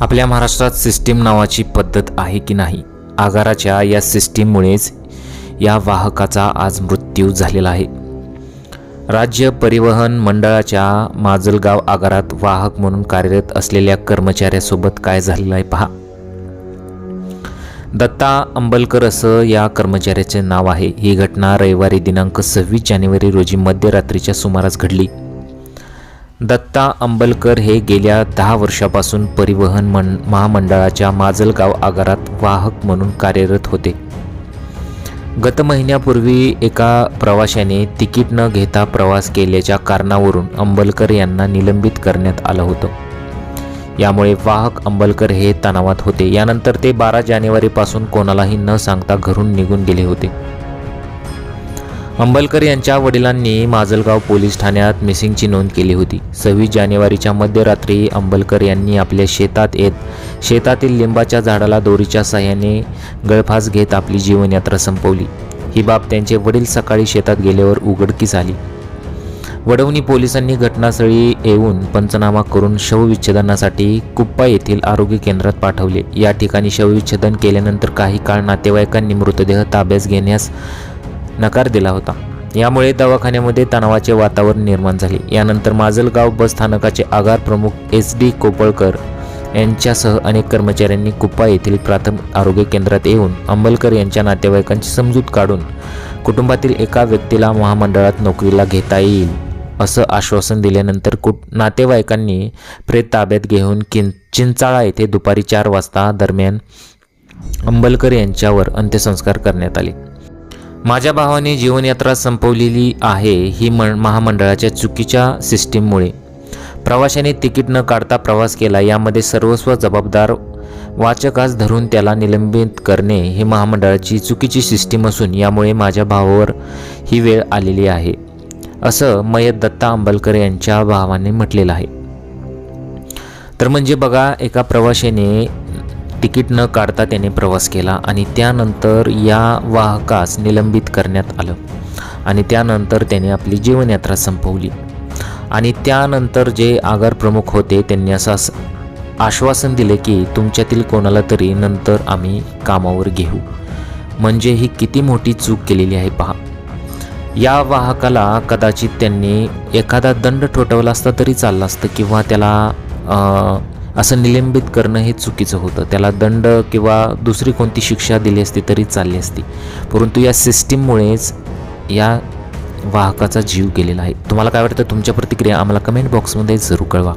आपल्या महाराष्ट्रात सिस्टीम नावाची पद्धत आहे की नाही? आगाराच्या या सिस्टीममुळेच या वाहकाचा आज मृत्यू झालेला आहे. राज्य परिवहन मंडळाच्या माजलगाव आगारात वाहक म्हणून कार्यरत असलेल्या कर्मचाऱ्यासोबत काय झालेलं आहे पहा. दत्ता अंबलकर असं या कर्मचाऱ्याचे नाव आहे. ही घटना रविवारी दिनांक सव्वीस जानेवारी रोजी मध्यरात्रीच्या सुमारास घडली. दत्ता अंबलकर हे गेल्या दहा वर्षापासून परिवहन मन महामंडळाच्या माजलगाव आगारात वाहक म्हणून कार्यरत होते. गत महिन्यापूर्वी एका प्रवाशाने तिकीट न घेता प्रवास केल्याच्या कारणावरून अंबलकर यांना निलंबित करण्यात आलं होतं. यामुळे वाहक अंबलकर हे तणावात होते. यानंतर ते बारा जानेवारीपासून कोणालाही न सांगता घरून निघून गेले होते. अंबलकर यांच्या वडिलांनी माजलगाव पोलीस ठाण्यात मिसिंगची नोंद केली होती. सव्वीस जानेवारीच्या मध्यरात्री अंबलकर यांनी आपल्या शेतात येत शेतातील लिंबाच्या झाडाला दोरीच्या साह्याने गळफास घेत आपली जीवनयात्रा संपवली. ही बाब त्यांचे वडील सकाळी शेतात गेल्यावर उघडकीस आली. वडवणी पोलिसांनी घटनास्थळी येऊन पंचनामा करून शवविच्छेदनासाठी कुप्पा येथील आरोग्य केंद्रात पाठवले. या ठिकाणी शवविच्छेदन केल्यानंतर काही काळ नातेवाईकांनी मृतदेह ताब्यास घेण्यास नकार दिला होता. यामुळे दवाखान्यामध्ये तणावाचे वातावरण निर्माण झाले. यानंतर माजलगाव बस स्थानकाचे आगार प्रमुख एस डी कोपळकर यांच्यासह अनेक कर्मचाऱ्यांनी कुप्पा येथील प्राथमिक आरोग्य केंद्रात येऊन अंबलकर यांच्या नातेवाईकांची समजूत काढून कुटुंबातील एका व्यक्तीला महामंडळात नोकरीला घेता येईल असं आश्वासन दिल्यानंतर कुट नातेवाईकांनी प्रेत ताब्यात घेऊन किं चिंचाळा येथे दुपारी चार वाजता दरम्यान अंबलकर यांच्यावर अंत्यसंस्कार करण्यात आले. माझ्या भावाने जीवनयात्रा संपवलेली आहे ही म महामंडळाच्या चुकीच्या सिस्टीममुळे. प्रवाशाने तिकीट न काढता प्रवास केला यामध्ये सर्वस्व जबाबदार वाचकास धरून त्याला निलंबित करणे ही महामंडळाची चुकीची सिस्टीम असून यामुळे माझ्या भावावर ही वेळ आलेली आहे असं मयत दत्ता अंबलकर यांच्या भावाने म्हटलेलं आहे. तर म्हणजे बघा एका प्रवाशाने तिकीट न काढता त्याने प्रवास केला आणि त्यानंतर या वाहकास निलंबित करण्यात आलं. आणि त्यानंतर त्याने आपली जीवनयात्रा संपवली. आणि त्यानंतर जे आगार प्रमुख होते त्यांनी असं आश्वासन दिले की तुमच्यातील कोणाला तरी नंतर आम्ही कामावर घेऊ. म्हणजे ही किती मोठी चूक केलेली आहे पहा. या वाहकाला कदाचित त्यांनी एखादा दंड ठोठवला असता तरी चाललं असतं किंवा त्याला असं निलंबित करणं हे चुकीचं होतं. त्याला दंड किंवा दुसरी कोणती शिक्षा दिली असती तरी चालली असती. परंतु या सिस्टीममुळेच या वाहकाचा जीव गेलेला आहे. तुम्हाला काय वाटतं? तुमच्या प्रतिक्रिया आम्हाला कमेंट बॉक्समध्ये जरूर कळवा.